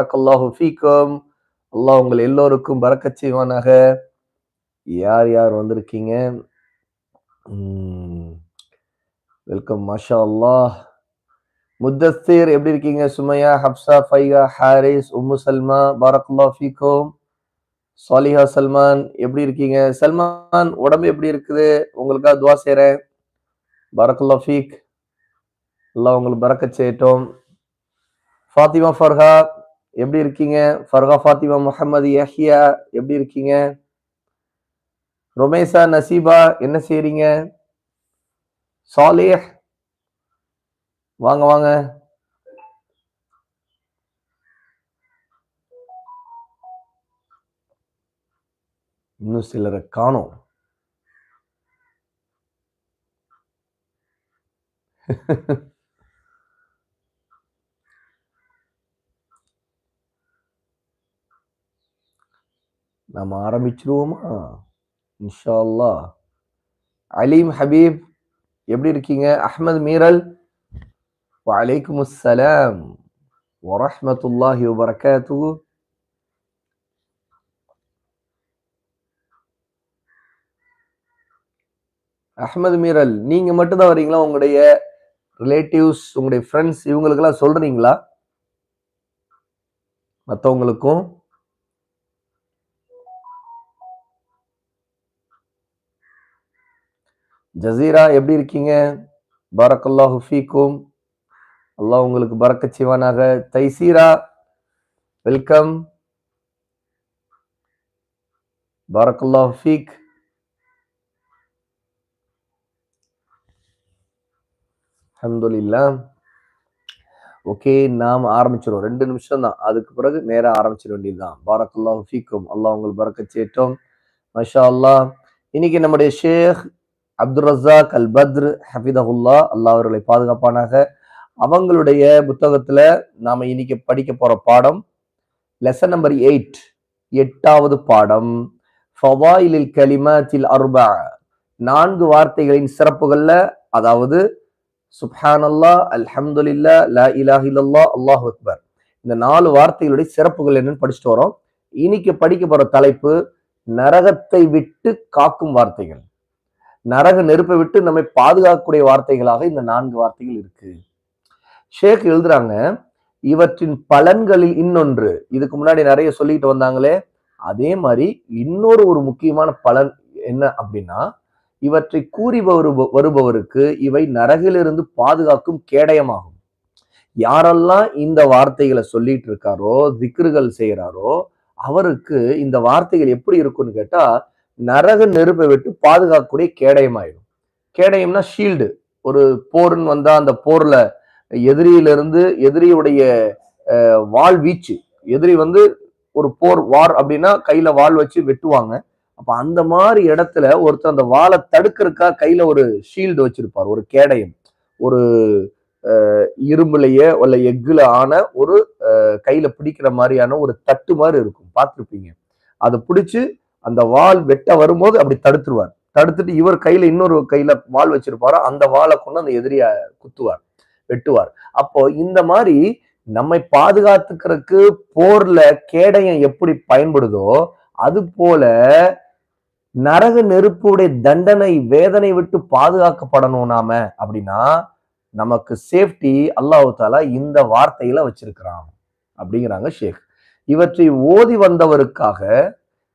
அல்லாஹு ஃபீக்கம். அல்லாஹ் உங்கள் எல்லோருக்கும் பறக்கச் செய்வானாக. யார் யார் வந்திருக்கீங்க? வெல்கம் மாஷா அல்லாஹ் முத்தஸ்தீர் எப்படி இருக்கீங்க? சுமையா ஹப்சா ஃபையா ஹாரிஸ் உம்மு சல்மா பாரக்குல்லா ஃபீகோம் சாலிஹா சல்மான் எப்படி இருக்கீங்க? சல்மான் உடம்பு எப்படி இருக்குது? உங்களுக்காக துவா செய்கிறேன் பாரக்குல்லா ஃபீக். எல்லாம் உங்களுக்கு பறக்கச் செய்யட்டும். ஃபாத்திமா ஃபர்ஹா எப்படி இருக்கீங்க? ஃபர்கா ஃபாத்திமா முகமது யஹியா எப்படி இருக்கீங்க? ரொமேசா நசீபா என்ன செய்றீங்க? சாலிஹ். வாங்க வாங்க. இன்னும் சிலரை காணோம். நம்ம ஆரம்பிச்சிருவோமா? இன்ஷா அல்லாஹ் அலீம் ஹபீப் எப்படி இருக்கீங்க? அஹமது மீரல். வலைக்கும் அஸ்ஸலாம் வரஹமத்துல்லாஹி வபரகாத்து அஹ்மது மீரல் நீங்க மட்டும்தான் வரீங்களா உங்களுடைய ரிலேட்டிவ்ஸ் உங்களுடைய ஃப்ரெண்ட்ஸ் இவங்களுக்கெல்லாம் சொல்றீங்களா? மற்றவங்களுக்கும் ஜசீரா எப்படி இருக்கீங்க? பரக்கல்லாஹு ஹுஃபீக்கும் அல்லாஹ் உங்களுக்கு பறக்கச் செய்வானாக. தைசீரா வெல்கம். பரக்கல்லாஹு ஃபீக். அஹமதுல்லா ஓகே நாம் ஆரம்பிச்சிடும் ரெண்டு நிமிஷம் தான். அதுக்கு பிறகு நேராக ஆரம்பிச்சிட வேண்டியதுதான். பாரக்கல்லா ஃபீக்கும். அல்லாஹ் உங்களுக்கு பறக்க சேட்டோம் மஷா அல்லாஹ். இன்னைக்கு நம்முடைய ஷேக் அப்துல் ரஸாக் அல் பத்ர் ஹஃபிதஹுல்லா அல்லாஹ் அவர்களை பாதுகாப்பானாக. அவங்களுடைய புத்தகத்தில் நாம் இன்னைக்கு படிக்க போகிற பாடம் லெசன் நம்பர் எயிட் எட்டாவது பாடம். ஃபவாயிலில் கலிமாத்தில் அருபா. நான்கு வார்த்தைகளின் சிறப்புகளில் அதாவது சுப்ஹானல்லா அல்ஹம்துலில்லா லா இலாஹ அல்லாஹ் அக்பர். இந்த நாலு வார்த்தைகளுடைய சிறப்புகள் என்னன்னு படிச்சுட்டு வரோம். இன்னைக்கு படிக்க போகிற தலைப்பு நரகத்தை விட்டு காக்கும் வார்த்தைகள். நரக நெருப்பை விட்டு நம்மை பாதுகாக்கக்கூடிய வார்த்தைகளாக இந்த நான்கு வார்த்தைகள் இருக்கு. ஷேக் எழுதுறாங்க இவற்றின் பலன்களில் இன்னொன்று. இதுக்கு முன்னாடி நிறைய சொல்லிட்டு வந்தாங்களே அதே மாதிரி இன்னொரு ஒரு முக்கியமான பலன் என்ன அப்படின்னா இவற்றை கூறி வருபவருக்கு இவை நரகிலிருந்து பாதுகாக்கும் கேடயமாகும். யாரெல்லாம் இந்த வார்த்தைகளை சொல்லிட்டு இருக்காரோ திக்ருகள் செய்கிறாரோ அவருக்கு இந்த வார்த்தைகள் எப்படி இருக்கும்னு கேட்டா நரக நெருப்பை விட்டு பாதுகாக்கக்கூடிய கேடயம் ஆயிடும் கேடயம்னா ஷீல்டு ஒரு போர்னு வந்தா அந்த போர்ல எதிரியிலிருந்து எதிரியுடைய வால் வீச்சு. எதிரி வந்து ஒரு போர் வார் அப்படின்னா கையில வால் வச்சு வெட்டுவாங்க. அப்ப அந்த மாதிரி இடத்துல ஒருத்தர் அந்த வாளை தடுக்கிறதுக்கா கையில ஒரு ஷீல்டு வச்சிருப்பார் ஒரு கேடயம். ஒரு இரும்புலையே இல்ல எஃகுல ஆன ஒரு கையில பிடிக்கிற மாதிரியான ஒரு தட்டு மாதிரி இருக்கும். பார்த்துருப்பீங்க. அதை பிடிச்சு அந்த வால் வெட்ட வரும்போது அப்படி தடுத்துருவார். தடுத்துட்டு இவர் கையில இன்னொரு கையில வால் வச்சிருப்பாரோ அந்த வாழை கொண்டு அந்த எதிரிய குத்துவார் வெட்டுவார். அப்போ இந்த மாதிரி நம்மை பாதுகாத்துக்கிறதுக்கு போர்ல கேடயம் எப்படி பயன்படுதோ அது போல நரக நெருப்புடைய தண்டனை வேதனை விட்டு பாதுகாக்கப்படணும் நாம அப்படின்னா நமக்கு சேஃப்டி அல்லாஹு தாலா இந்த வார்த்தையில வச்சிருக்கிறான் அப்படிங்கிறாங்க ஷேக். இவற்றை ஓதி வந்தவருக்காக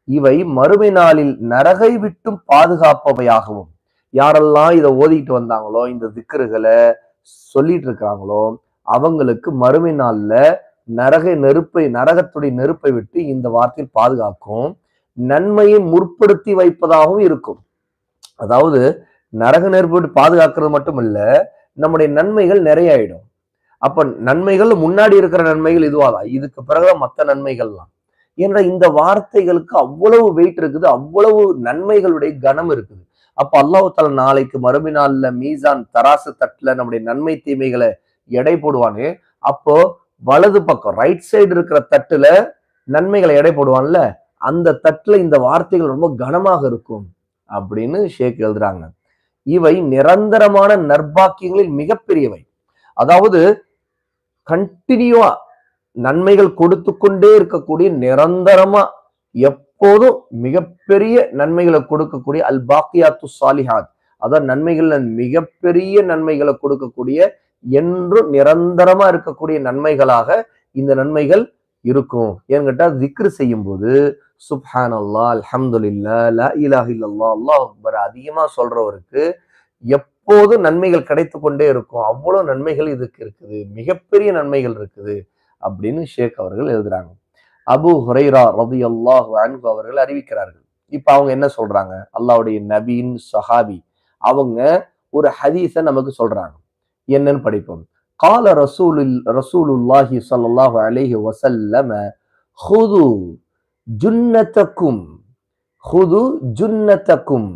இவை மறுமை நாளில் நரகை விட்டும் பாதுகாப்பவையாகவும். யாரெல்லாம் இதை ஓதிக்கிட்டு வந்தாங்களோ இந்த திக்கர்களை சொல்லிட்டு இருக்கிறாங்களோ அவங்களுக்கு மறுமை நாள்ல நரகை நெருப்பை நரகத்துடைய நெருப்பை விட்டு இந்த வார்த்தையில் பாதுகாக்கும் நன்மையை முற்படுத்தி வைப்பதாகவும் இருக்கும். அதாவது நரக நெருப்பு விட்டு பாதுகாக்கிறது மட்டும் இல்ல நம்முடைய நன்மைகள் நிறைய ஆயிடும் அப்ப நன்மைகள் முன்னாடி இருக்கிற நன்மைகள் இதுவாதான் இதுக்கு பிறகுதான் மற்ற நன்மைகள்லாம். என்ற இந்த வார்த்தைகளுக்கு அவ்வளவு வெயிட் இருக்குது அவ்வளவு நன்மைகளுடைய கனம் இருக்குது. அப்ப அல்லாஹால நாளைக்கு மறுமை நாள்ல மீசான் தராசு தட்டுல நம்முடைய நன்மை தீமைகளை எடை போடுவானே அப்போ வலது பக்கம் ரைட் சைடு இருக்கிற தட்டுல நன்மைகளை எடை போடுவான்ல அந்த தட்டுல இந்த வார்த்தைகள் ரொம்ப கனமாக இருக்கும் அப்படின்னு ஷேக் எழுதுறாங்க. இவை நிரந்தரமான நற்பாக்கியங்களில் மிகப்பெரியவை. அதாவது கண்டினியூவா நன்மைகள் கொடுத்து கொண்டே இருக்கக்கூடிய நிரந்தரமா எப்போதும் மிகப்பெரிய நன்மைகளை கொடுக்கக்கூடிய அல் பாக்கியாத்து சாலிஹாத். அதான் நன்மைகள்ல மிகப்பெரிய நன்மைகளை கொடுக்கக்கூடிய என்றும் நிரந்தரமா இருக்கக்கூடிய நன்மைகளாக இந்த நன்மைகள் இருக்கும். ஏன்னு திக்ரு செய்யும் போது சுப்ஹான் அல்லா அல்ஹம்துலில்லா லா இலாஹ இல்லல்லா அல்லாஹ் அக்பர் அதிகமா சொல்றவருக்கு எப்போதும் நன்மைகள் கிடைத்து கொண்டே இருக்கும். அவ்வளவு நன்மைகள் இதுக்கு இருக்குது. மிகப்பெரிய நன்மைகள் இருக்குது. அப்படின்னு ஷேக் அவர்கள் எழுதுறாங்க. அபு ஹுரைரா ரபி அல்லாஹ் அன்பு அவர்கள் அறிவிக்கிறார்கள். இப்ப அவங்க என்ன சொல்றாங்க? அல்லாவுடைய நபீன் சஹாபி. அவங்க ஒரு ஹதீஸ நமக்கு சொல்றாங்க. என்னன்னு படிப்போம். கால ரசூலில் ரசூலுல்லாஹி சல்லாஹு அலேஹி வசல்லம ஹுது ஜுன்னத்தக்கும் ஹுது ஜுன்னத்தக்கும்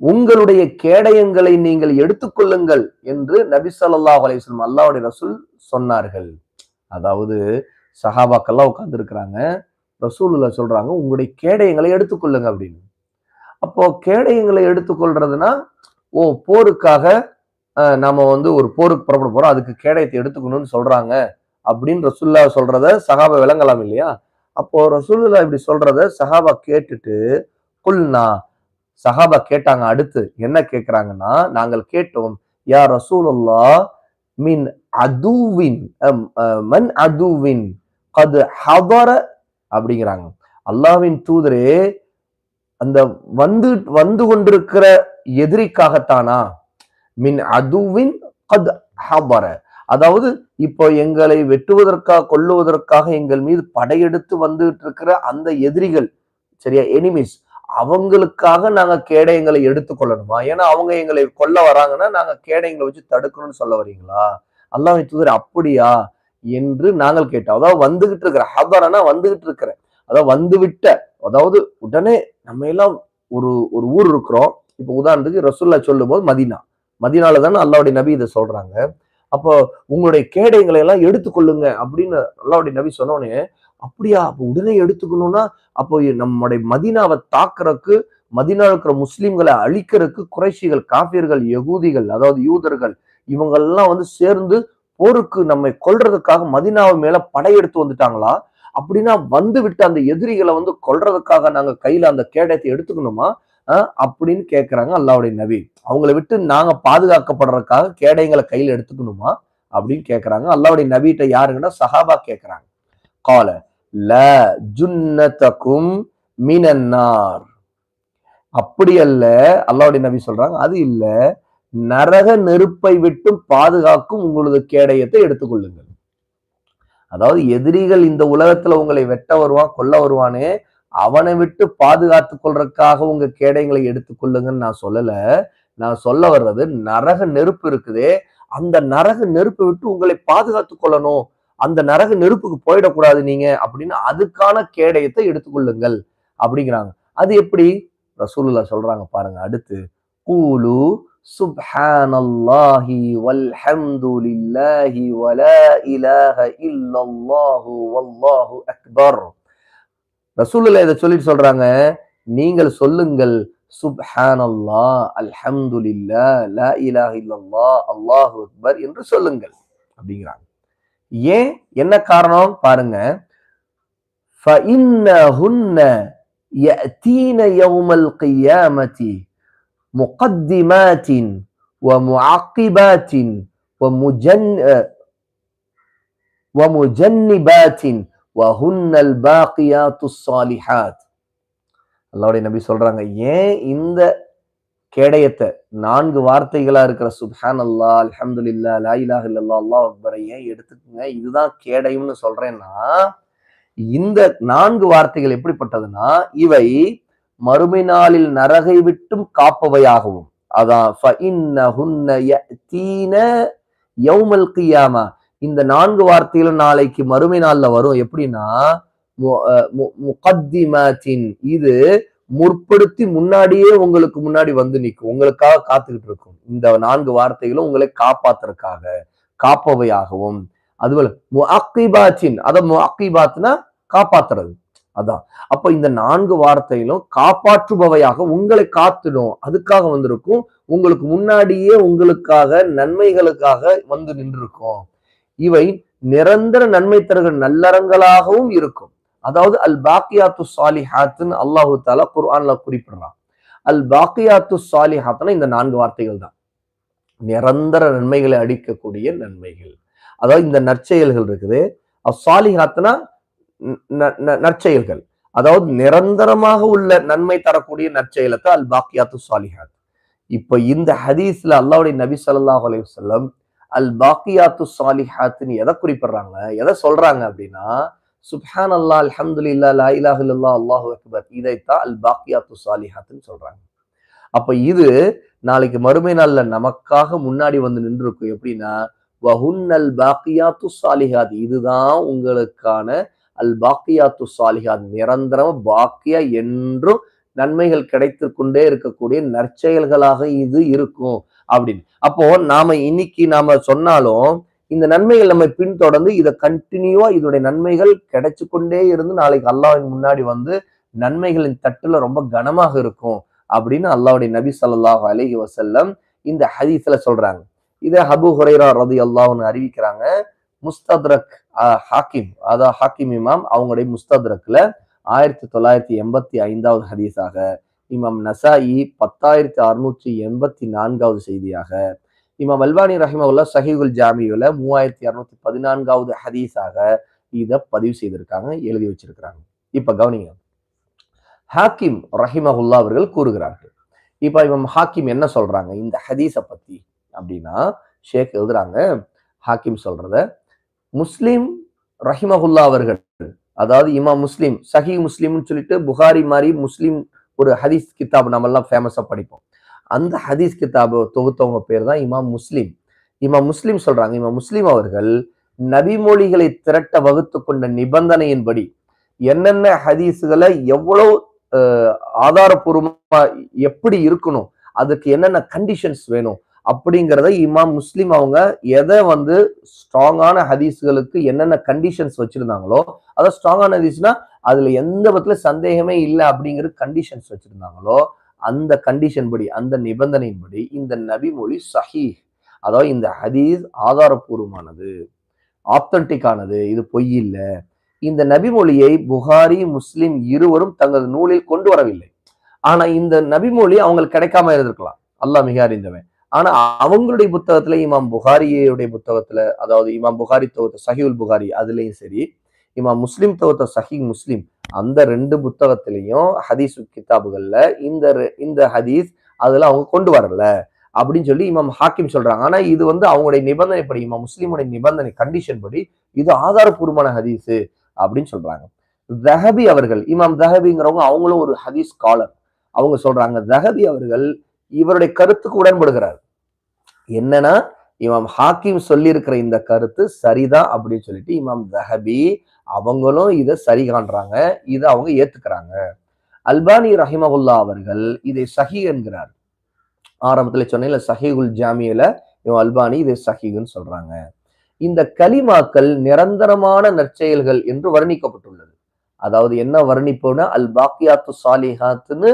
உங்களுடைய கேடயங்களை நீங்கள் எடுத்துக்கொள்ளுங்கள் என்று நபி ஸல்லல்லாஹு அலைஹி அல்லாவுடைய ரசூல் சொன்னார்கள். அதாவது சஹாபாக்கெல்லாம் உட்காந்துருக்குறாங்க ரசூலில் ரசூலுல்லா உங்களுடைய கேடயங்களை எடுத்துக்கொள்ளுங்க அப்படின்னு. அப்போ கேடயங்களை எடுத்துக்கொள்றதுனா ஓ போருக்காக நம்ம வந்து ஒரு போருக்கு புறப்பட போகிறோம் அதுக்கு கேடயத்தை எடுத்துக்கணும்னு சொல்கிறாங்க அப்படின்னு ரசூல்லா சொல்கிறத சஹாபா விளங்கலாம் இல்லையா? அப்போ ரசூலுல்லா இப்படி சொல்கிறத சஹாபா கேட்டுட்டு குல்னா சஹாபா கேட்டாங்க அடுத்து என்ன கேட்குறாங்கன்னா நாங்கள் கேட்டோம் யா ரசூலுல்லா மீன் அதுவின் மன் அதுவின். கது ஹபர அப்படிங்கிறாங்க. அல்லாஹ்வின் தூதரே அந்த வந்து வந்து கொண்டிருக்கிற எதிரிக்காகத்தானா? மின் அதுவின் கத் ஹபர அதாவது இப்போ எங்களை வெட்டுவதற்காக கொள்ளுவதற்காக எங்கள் மீது படையெடுத்து வந்துட்டு இருக்கிற அந்த எதிரிகள் சரியா எனிமிஸ் அவங்களுக்காக நாங்க கேடயங்களை எடுத்துக்கொள்ளணுமா? ஏன்னா அவங்க எங்களை கொல்ல வராங்கன்னா நாங்க கேடயங்களை வச்சு தடுக்கணும்னு சொல்ல வரீங்களா? அல்லாஹ் தூதர் அப்படியா? என்று நாங்கள் கேட்டோம். அதாவது வந்துகிட்டு இருக்கிற ஹபரனா வந்துகிட்டு இருக்கிற அதாவது வந்து விட்ட அதாவது உடனே நம்ம எல்லாம் ஒரு ஒரு ஊர் இருக்கிறோம். இப்போ உதாரணத்துக்கு ரசுல்லா சொல்லும் போது மதீனா. மதினால தானே அல்லாவுடைய நபி இதை சொல்றாங்க. அப்போ உங்களுடைய கேடயங்களை எல்லாம் எடுத்துக்கொள்ளுங்க அப்படின்னு அல்லாவுடைய நபி சொன்னோடனே அப்படியா? அப்போ உடனே எடுத்துக்கணும்னா அப்போ நம்முடைய மதீனாவை தாக்குறதுக்கு மதீனாவில் இருக்கிற முஸ்லீம்களை அழிக்கிறதுக்கு குறைஷிகள் காபியர்கள் யகூதிகள் அதாவது யூதர்கள் இவங்கெல்லாம் வந்து சேர்ந்து போருக்கு நம்மை கொல்றதுக்காக மதினாவை மேல படையெடுத்து வந்துட்டாங்களா? அப்படின்னா வந்து விட்டு அந்த எதிரிகளை வந்து கொல்றதுக்காக நாங்க கையில அந்த கேடயத்தை எடுத்துக்கணுமா? அஹ் அப்படின்னு கேட்கிறாங்க அல்லாவுடைய நபி. அவங்கள விட்டு நாங்க பாதுகாக்கப்படுறதுக்காக கேடயங்களை கையில எடுத்துக்கணுமா? அப்படின்னு கேட்கிறாங்க அல்லாவுடைய நபிகிட்ட யாருங்கன்னா சஹாபா கேட்கிறாங்க கால ல ஜுன்னதக்கும் மீனன்னார். அப்படி அல்ல அல்லாவுடைய நபி சொல்றாங்க அது இல்லை நரக நெருப்பை விட்டும் பாதுகாக்கும் உங்களது கேடயத்தை எடுத்துக்கொள்ளுங்கள். அதாவது எதிரிகள் இந்த உலகத்துல உங்களை வெட்ட வருவான் கொல்ல வருவானே அவனை விட்டு பாதுகாத்து கொள்றதுக்காக உங்க கேடயங்களை எடுத்துக்கொள்ளுங்கன்னு நான் சொல்லல. நான் சொல்ல வர்றது நரக நெருப்பு இருக்குதே அந்த நரக நெருப்பை விட்டு உங்களை பாதுகாத்து கொள்ளணும். அந்த நரக நெருப்புக்கு போயிடக்கூடாது நீங்க அப்படின்னு அதுக்கான கேடயத்தை எடுத்துக்கொள்ளுங்கள் அப்படிங்கிறாங்க. அது எப்படி? ரசூலுல்லா சொல்றாங்க பாருங்க. அடுத்து قولوا سبحان الله والحمد لله ولا إله إلا الله والله أكبر. رسول الله إذا تقولي تقول رانع نينغل سولنغل سبحان الله الحمد لله لا إله إلا الله الله أكبر إن رسولنغل أبين رانع يه ينن كارنون بارنع فإنهن يأتين يوم القيامة مقدمات ومعقبات ومجن ومجنبات وهن الباقيات الصالحات அல்லாவுடைய நபி சொல்றாங்க ஏன் இந்த கேடயத்தை நான்கு வார்த்தைகளா இருக்கிற சுப்ஹான் அல்லா அல்ஹம்துலில்லா லா இலாஹ இல்லல்லா அல்லாஹ் அக்பரை ஏன் எடுத்துக்கங்க இதுதான் கேடயம்னு சொல்றேன்னா இந்த நான்கு வார்த்தைகள் எப்படிப்பட்டதுன்னா இவை மறுமை நாளில் நரகை விட்டும் காப்பவையாகவும். அதான் இந்த நான்கு வார்த்தைகளும் நாளைக்கு மறுமை நாளில் வரும். எப்படின்னா முகத்திமத்தின் இது முற்படுத்தி முன்னாடியே உங்களுக்கு முன்னாடி வந்து நிற்கும். உங்களுக்காக காத்துக்கிட்டு இருக்கும். இந்த நான்கு வார்த்தைகளும் உங்களை காப்பாத்துறதுக்காக காப்பவையாகவும். அதுபோல முஅக்கிபாத்தின் அத முஅக்கிபாத்னா காப்பாத்துறது. அதான். அப்ப இந்த நான்கு வார்த்தையிலும் காப்பாற்றுபவையாக உங்களை காத்துடும் அதுக்காக வந்திருக்கும் உங்களுக்கு முன்னாடியே உங்களுக்காக நன்மைகளுக்காக வந்து நின்றிருக்கும். இவை நிரந்தர நன்மை தருகிற நல்லறங்களாகவும் இருக்கும். அதாவது அல் பாக்கியாத்து சாலிஹாத்துன்னு அல்லாஹு தாலா குர்ஆன்ல குறிப்பிடுறான். அல் பாக்கியாத்து சாலிஹாத்னா இந்த நான்கு வார்த்தைகள் தான். நிரந்தர நன்மைகளை அடிக்கக்கூடிய நன்மைகள். அதாவது இந்த நற்செயல்கள் இருக்குது. அசாலிஹாத்னா நற்செயல்கள். அதாவது நிரந்தரமாக உள்ள நன்மை தரக்கூடிய நற்செயலத்தை அல் பாக்கியாத்து சாலிஹாத் இப்ப இந்த ஹதீஸ்ல அல்லாவுடைய நபி ஸல்லல்லாஹு அலைஹி அல் பாக்கியாத்து சாலிஹாத்னு எதை குறிப்பிடுறாங்க? எதை சொல்றாங்க அப்படின்னா சுப்ஹான் அல்லா அல்ஹம்துலில்லா லா இலாஹ இல்லல்லாஹ் அல்லாஹு அக்பர். இதைத்தான் அல் பாக்கியாத்து சாலிஹாத்னு சொல்றாங்க. அப்ப இது நாளைக்கு மறுமை நாள்ல நமக்காக முன்னாடி வந்து நின்று இருக்கும் எப்படின்னா வஹுன்னல் பாக்கியாத்து சாலிஹாத் இதுதான் உங்களுக்கான அல் பாக்கியாத்து சாலிஹாத். நிரந்தரம் பாக்கியா என்றும் நன்மைகள் கிடைத்து கொண்டே இருக்கக்கூடிய நற்செயல்களாக இது இருக்கும் அப்படின்னு. அப்போ நாம இன்னைக்கு நாம சொன்னாலும் இந்த நன்மைகள் நம்ம பின்தொடர்ந்து இதை கண்டினியூவா இதோடைய நன்மைகள் கிடைச்சு கொண்டே இருந்து நாளைக்கு அல்லாவின் முன்னாடி வந்து நன்மைகளின் தட்டுல ரொம்ப கனமாக இருக்கும் அப்படின்னு அல்லாவுடைய நபி சல்லாஹ் அலைஹி வசல்லம் இந்த ஹதீஸ்ல சொல்றாங்க. இதை ஹபு ஹுரைரா ரதி அல்லாஹ்னு அறிவிக்கிறாங்க. முஸ்தத்ரக் ஹாக்கிம். அதாவது ஹாக்கிம் இமாம் அவங்களுடைய முஸ்தத்ரக்ல ஆயிரத்தி தொள்ளாயிரத்தி எண்பத்தி ஐந்தாவது ஹதீஸாக இமாம் நசாயி பத்தாயிரத்தி அறுநூற்றி எண்பத்தி நான்காவது செய்தியாக இமாம் அல்வானி ரஹிமவுல்லா சஹீகுல் ஜாமியுல மூவாயிரத்தி அறுநூத்தி பதினான்காவது ஹதீஸாக இதை பதிவு செய்திருக்காங்க எழுதி வச்சிருக்கிறாங்க. இப்ப கவனிங்க. ஹாக்கிம் ரஹிமஹுல்லா அவர்கள் கூறுகிறார்கள். இப்ப இவன் ஹாக்கிம் என்ன சொல்றாங்க? இந்த ஹதீஸை பத்தி அப்படின்னா ஷேக் எழுதுறாங்க ஹாக்கிம் சொல்றத முஸ்லீம் ரஹிமஹுல்லா அவர்கள் அதாவது இமா முஸ்லீம் சஹி முஸ்லீம்னு சொல்லிட்டு புகாரி மாதிரி முஸ்லீம் ஒரு ஹதீஸ் கித்தாப் நம்ம எல்லாம் படிப்போம். அந்த ஹதீஸ் கிதாபை தொகுத்தவங்க பேர் தான் இமாம் முஸ்லீம். இமாம் முஸ்லீம் சொல்றாங்க இமாம் முஸ்லீம் அவர்கள் நபிமொழிகளை திரட்ட வகுத்து கொண்ட நிபந்தனையின்படி என்னென்ன ஹதீஸுகளை எவ்வளவு ஆதாரபூர்வமா எப்படி இருக்கணும் அதுக்கு என்னென்ன கண்டிஷன்ஸ் வேணும் அப்படிங்கிறத இமாம் முஸ்லீம் அவங்க எதை வந்து ஸ்ட்ராங்கான ஹதீஸ்களுக்கு என்னென்ன கண்டிஷன்ஸ் வச்சிருந்தாங்களோ அதை ஸ்ட்ராங்கான ஹதீஸ்னா அதுல எந்த விதத்துல சந்தேகமே இல்லை அப்படிங்கிற கண்டிஷன்ஸ் வச்சிருந்தாங்களோ அந்த கண்டிஷன் படி அந்த நிபந்தனையின்படி இந்த நபிமொழி சஹி அதாவது இந்த ஹதீஸ் ஆதாரபூர்வமானது ஆத்தன்டிக்கானது இது பொய் இல்லை. இந்த நபிமொழியை புகாரி முஸ்லிம் இருவரும் தங்களது நூலில் கொண்டு வரவில்லை. ஆனா இந்த நபிமொழி அவங்களுக்கு கிடைக்காம இருந்திருக்கலாம். அல்லாஹ் மிக அறிந்தவன். ஆனா அவங்களுடைய புத்தகத்துல இமாம் புகாரியுடைய புத்தகத்துல அதாவது இமாம் புகாரி தொகுத்த சஹிவுல் புகாரி அதுலயும் சரி இமாம் முஸ்லிம் தொகுத்த சஹி முஸ்லிம் அந்த ரெண்டு புத்தகத்திலையும் ஹதீஸ் கிதாபுகள்ல இந்த இந்த ஹதீஸ் அதுல அவங்க கொண்டு வரல அப்படின்னு சொல்லி இமாம் ஹாக்கிம் சொல்றாங்க. ஆனா இது வந்து அவங்களுடைய நிபந்தனை படி இமாம் முஸ்லீமுடைய நிபந்தனை கண்டிஷன் படி இது ஆதாரபூர்வமான ஹதீஸ் அப்படின்னு சொல்றாங்க. தஹபி அவர்கள் இமாம் தஹபிங்கிறவங்க அவங்களும் ஒரு ஹதீஸ் காலர் அவங்க சொல்றாங்க தஹபி அவர்கள் இவருடைய கருத்துக்கு உடன்படுகிறார். என்னன்னா இமாம் ஹாக்கிம் சொல்லியிருக்கிற இந்த கருத்து சரிதான் அப்படின்னு சொல்லிட்டு இமாம் தஹபி அவங்களும் இதை சரி காண்றாங்க. இதை அவங்க ஏத்துக்கிறாங்க. அல்பானி ரஹிமகுல்லா அவர்கள் இதை சஹி என்கிறார். ஆரம்பத்துல சொன்ன சஹிகுல் ஜாமியில இவன் அல்பானி இதை சஹிகுன்னு சொல்றாங்க. இந்த கலிமாக்கள் நிரந்தரமான நற்செயல்கள் என்று வர்ணிக்கப்பட்டுள்ளது. அதாவது என்ன வர்ணிப்புனா அல் பாக்கியாத்து சாலிஹாத்துன்னு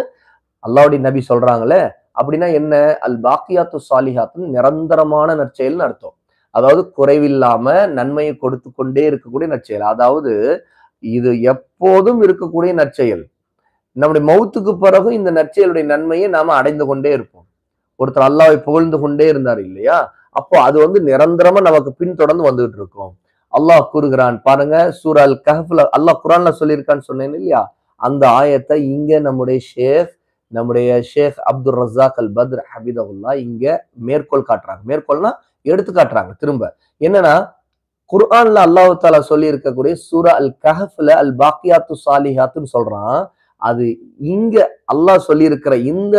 அல்லாவுடைய நபி சொல்றாங்களே அப்படின்னா என்ன? அல் பாக்கியாத்து சாலிஹாத்துன்னு நிரந்தரமான நற்செயல்னு அர்த்தம். அதாவது குறைவில்லாம நன்மையை கொடுத்து கொண்டே இருக்கக்கூடிய நற்செயல். அதாவது இது எப்போதும் இருக்கக்கூடிய நற்செயல். நம்முடைய மௌத்துக்கு பிறகு இந்த நற்செயலுடைய நன்மையை நாம அடைந்து கொண்டே இருப்போம். ஒருத்தர் அல்லாவை புகழ்ந்து கொண்டே இருந்தார் இல்லையா? அப்போ அது வந்து நிரந்தரமா நமக்கு பின்தொடர்ந்து வந்துகிட்டு இருக்கும். அல்லாஹ் கூறுகிறான் பாருங்க சூரால் கஹப்ல அல்லாஹ் குரான்ல சொல்லியிருக்கான்னு சொன்னேன் இல்லையா? அந்த ஆயத்தை இங்க நம்முடைய ஷேஃப் நம்முடைய Sheikh Abdul Razak Al Badr ஹபீதகுல்லா இங்க மேற்கோள் காட்டுறாங்க. மேற்கோள்னா எடுத்து காட்டுறாங்க திரும்ப. என்னன்னா குர்ஆன்ல அல்லாஹு தாலா சொல்லி இருக்கக்கூடிய சூரா அல் கஹஃப்ல அல் பாக்கியாத்து சாலிஹாத்துன்னு சொல்றான். அது இங்க அல்லாஹ் சொல்லி இருக்கிற இந்த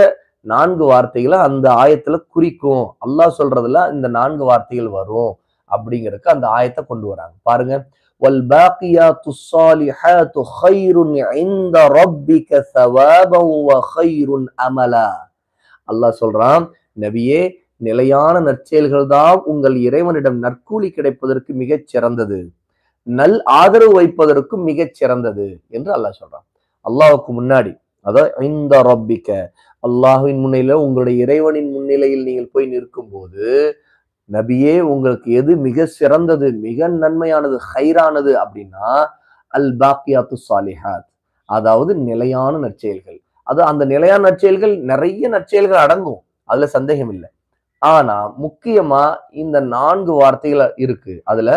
நான்கு வார்த்தைகளை அந்த ஆயத்துல குறிக்கும். அல்லாஹ் சொல்றதுல இந்த நான்கு வார்த்தைகள் வரும் அப்படிங்கிறதுக்கு அந்த ஆயத்தை கொண்டு வராங்க. பாருங்க. والباقيات الصالحات خير عند ربك ثوابا وخير املا அல்லாஹ் சொல்றான் நபியே நிலையான நற்செயல்கள் தான் உங்கள் இறைவனிடம் நற்கூலி கிடைப்பதற்கு மிகச் சிறந்தது நல் ஆதரவு வைப்பதற்கும் மிகச் சிறந்தது என்று அல்லாஹ் சொல்றான் அல்லாஹுக்கு முன்னாடி அதாவது இந்த ரப்பிக்க அல்லாஹுவின் முன்னிலையில உங்களுடைய இறைவனின் முன்னிலையில் நீங்கள் போய் நிற்கும் போது நபியே உங்களுக்கு எது மிக சிறந்தது மிக நன்மையானது ஹைரானது அப்படின்னா அல் பாக்கியாத்து சாலிஹாத். அதாவது நிலையான நற்செயல்கள். அது அந்த நிலையான நற்செயல்கள் நிறைய நற்செயல்கள் அடங்கும். அதுல சந்தேகம் இல்லை ஆனா முக்கியமா இந்த நான்கு வார்த்தைகள் இருக்கு. அதுல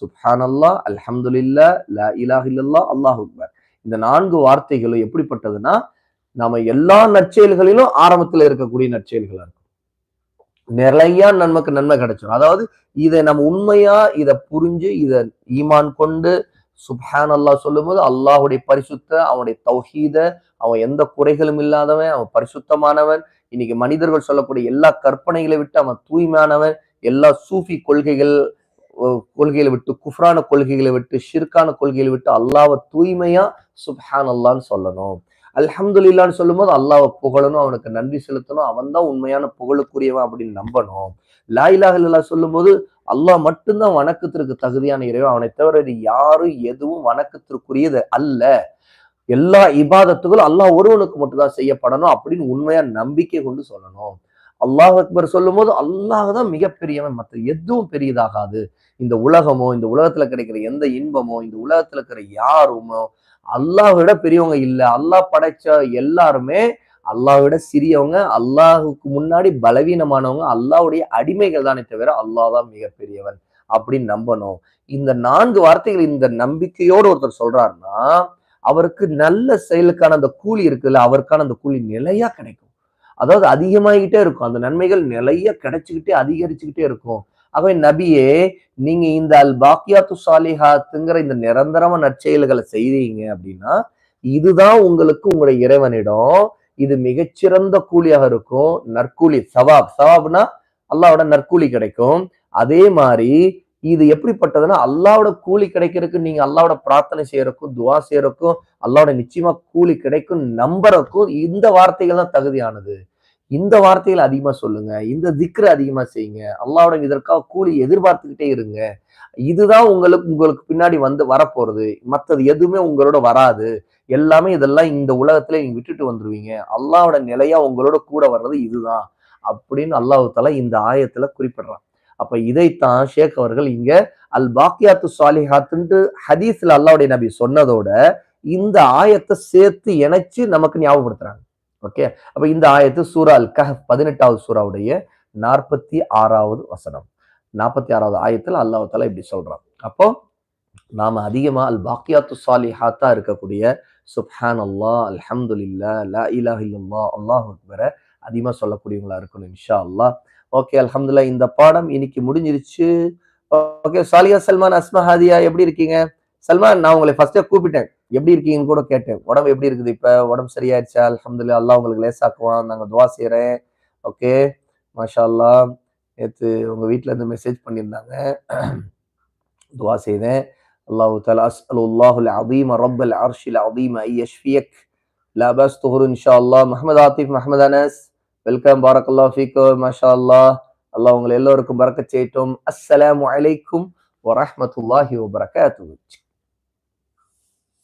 சுப்ஹானல்லா அல்ஹம்துலில்லா லா இலாஹ இல்லல்லா அல்லாஹ் அக்பர். இந்த நான்கு வார்த்தைகளும் எப்படிப்பட்டதுன்னா நம்ம எல்லா நற்செயல்களிலும் ஆரம்பத்துல இருக்கக்கூடிய நற்செயல்களா இருக்கும். நிறைய நன்மைக்கு நன்மை கிடைச்சிடும் அதாவது இதை நம்ம உண்மையா இதை புரிஞ்சு இதை ஈமான் கொண்டு சுப்ஹான் அல்லாஹ் சொல்லும்போது அல்லாஹுடைய பரிசுத்த அவனுடைய தௌஹீத அவன் எந்த குறைகளும் இல்லாதவன் அவன் பரிசுத்தமானவன். இன்னைக்கு மனிதர்கள் சொல்லக்கூடிய எல்லா கற்பனைகளை விட்டு அவன் தூய்மையானவன். எல்லா சூஃபி கொள்கைகள் கொள்கைகளை விட்டு குஃப்ரான கொள்கைகளை விட்டு ஷிர்கான கொள்கைகளை விட்டு அல்லாவை தூய்மையா சுப்ஹான் அல்லான்னு சொல்லணும். அல்ஹம்துலில்லான்னு சொல்லும்போது அல்லாவை புகழணும் அவனுக்கு நன்றி செலுத்தணும் அவன் தான் உண்மையான புகழுக்குரியவன் அப்படின்னு நம்பணும். லாயிலாக இல்லா சொல்லும்போது அல்லாஹ் மட்டும்தான் வணக்கத்திற்கு தகுதியான இறைவன். அவனை தவிர யாரும் எதுவும் வணக்கத்திற்குரியது அல்ல. எல்லா இபாதத்துகளும் அல்லாஹ் ஒருவனுக்கு மட்டும்தான் செய்யப்படணும் அப்படின்னு உண்மையா நம்பிக்கை கொண்டு சொல்லணும். அல்லாஹ் அக்பர் சொல்லும் போது அல்லாஹ் தான் மிகப்பெரியவன். மற்ற எதுவும் பெரியதாகாது. இந்த உலகமோ இந்த உலகத்துல கிடைக்கிற எந்த இன்பமோ இந்த உலகத்துல இருக்கிற யாருமோ அல்லாஹ் பெரியவங்க இல்லை. அல்லாஹ் படைச்ச எல்லாருமே அல்லாஹ் சிறியவங்க. அல்லாஹுக்கு முன்னாடி பலவீனமானவங்க. அல்லாஹுடைய அடிமைகள் தானே தவிர அல்லாஹ் தான் மிகப்பெரியவன் அப்படின்னு நம்பணும். இந்த நான்கு வார்த்தைகள் இந்த நம்பிக்கையோடு ஒருத்தர் சொல்றாருன்னா அவருக்கு நல்ல செயலுக்கான அந்த கூலி இருக்குல்ல அவருக்கான அந்த கூலி நிலையா கிடைக்கும். அதாவது அதிகமாகிட்டே இருக்கும். அந்த நன்மைகள் நிலைய கிடைச்சிக்கிட்டே அதிகரிச்சுக்கிட்டே இருக்கும். ஆகவே நபியே நீங்க இந்த அல் பாக்கியாத்து சாலிஹாத்துங்கிற இந்த நிரந்தரமா நற்செயல்களை செய்தீங்க அப்படின்னா இதுதான் உங்களுக்கு உங்களுடைய இறைவனிடம் இது மிகச்சிறந்த கூலியாக இருக்கும் நற்கூலி சவாப். சவாப்னா அல்லாவோட நற்கூலி கிடைக்கும். அதே மாதிரி இது எப்படிப்பட்டதுன்னா அல்லாவோட கூலி கிடைக்கிறதுக்கு நீங்க அல்லாவோட பிரார்த்தனை செய்யறக்கும் துவா செய்யறக்கும் அல்லாவோட நிச்சயமா கூலி கிடைக்கும் நம்புறக்கும் இந்த வார்த்தைகள் தான் தகுதியானது. இந்த வார்த்தைகள் அதிகமா சொல்லுங்க இந்த திக்ரு அதிகமா செய்யுங்க அல்லாவோட இதற்காக கூலி எதிர்பார்த்துக்கிட்டே இருங்க. இதுதான் உங்களுக்கு உங்களுக்கு பின்னாடி வந்து வரப்போறது. மற்றது எதுவுமே உங்களோட வராது. எல்லாமே இதெல்லாம் இந்த உலகத்துல நீங்க விட்டுட்டு வந்துருவீங்க. அல்லாவோட நிலையா உங்களோட கூட வர்றது இதுதான் அப்படின்னு அல்லாஹு தலா இந்த ஆயத்துல குறிப்பிடுறான். அப்ப இதைத்தான் ஷேக் அவர்கள் இங்க அல் பாக்கியாத்து சாலிஹாத்துன்ட்டு ஹதீஸ்ல அல்லாவுடைய நபி சொன்னதோட இந்த ஆயத்தை சேர்த்து இணைச்சு நமக்கு ஞாபகப்படுத்துறாங்க. ஓகே? அப்ப இந்த ஆயத்து சூரா அல் கஹ் பதினெட்டாவது சூறாவுடைய நாற்பத்தி ஆறாவது வசனம். நாற்பத்தி ஆறாவது ஆயத்தில் அல்லாஹால இப்படி சொல்றான். அப்போ நாம அதிகமா அல் பாக்கியாத்து சாலிஹாத்தா இருக்கக்கூடிய சுப்ஹான் அல்லா அல்ஹம்துலில்லா லா இலாஹ் இல்லல்லா அல்லாஹ் அக்பர அதிகமா சொல்லக்கூடியவங்களா இருக்கணும் இன்ஷா அல்லாஹ் ஓகே அல்ஹம்துல்லா இந்த பாடம் இன்னைக்கு முடிஞ்சிருச்சு. ஓகே சாலியா சல்மான் அஸ்மஹாதியா எப்படி இருக்கீங்க? சல்மான் நான் உங்களை ஃபர்ஸ்டே கூப்பிட்டேன். எப்படி இருக்கீங்கன்னு கூட கேட்டேன். உடம்பு எப்படி இருக்குது இப்போ? உடம்பு சரியாயிருச்சா அலமதுல்லா அல்லா உங்களுக்கு லேசாக்குவான். நாங்கள் துவா செய்கிறேன் ஓகே? மாஷா அல்லா நேற்று உங்கள் வீட்டில் இருந்து மெசேஜ் பண்ணியிருந்தாங்க. துவா செய்தேன். அல்லாஹு தாலா அஸ் அல் உல்லாஹுல் அதீம் ரப்பல் அர்ஷில் அதீம் ஐ யஷ்ஃபியக். லாபாஸ் துஹர் இன்ஷா அல்லா மஹமது ஆத்திஃப் மஹமது அனஸ். வெல்கம் பாரக் அல்லா மஷா மாஷா அல்லா அல்லா உங்களை எல்லோருக்கும் பறக்க செய்யட்டும். அஸ்ஸலாமு அலைக்கும் வரஹமத்துல்லாஹி வபரகாத்து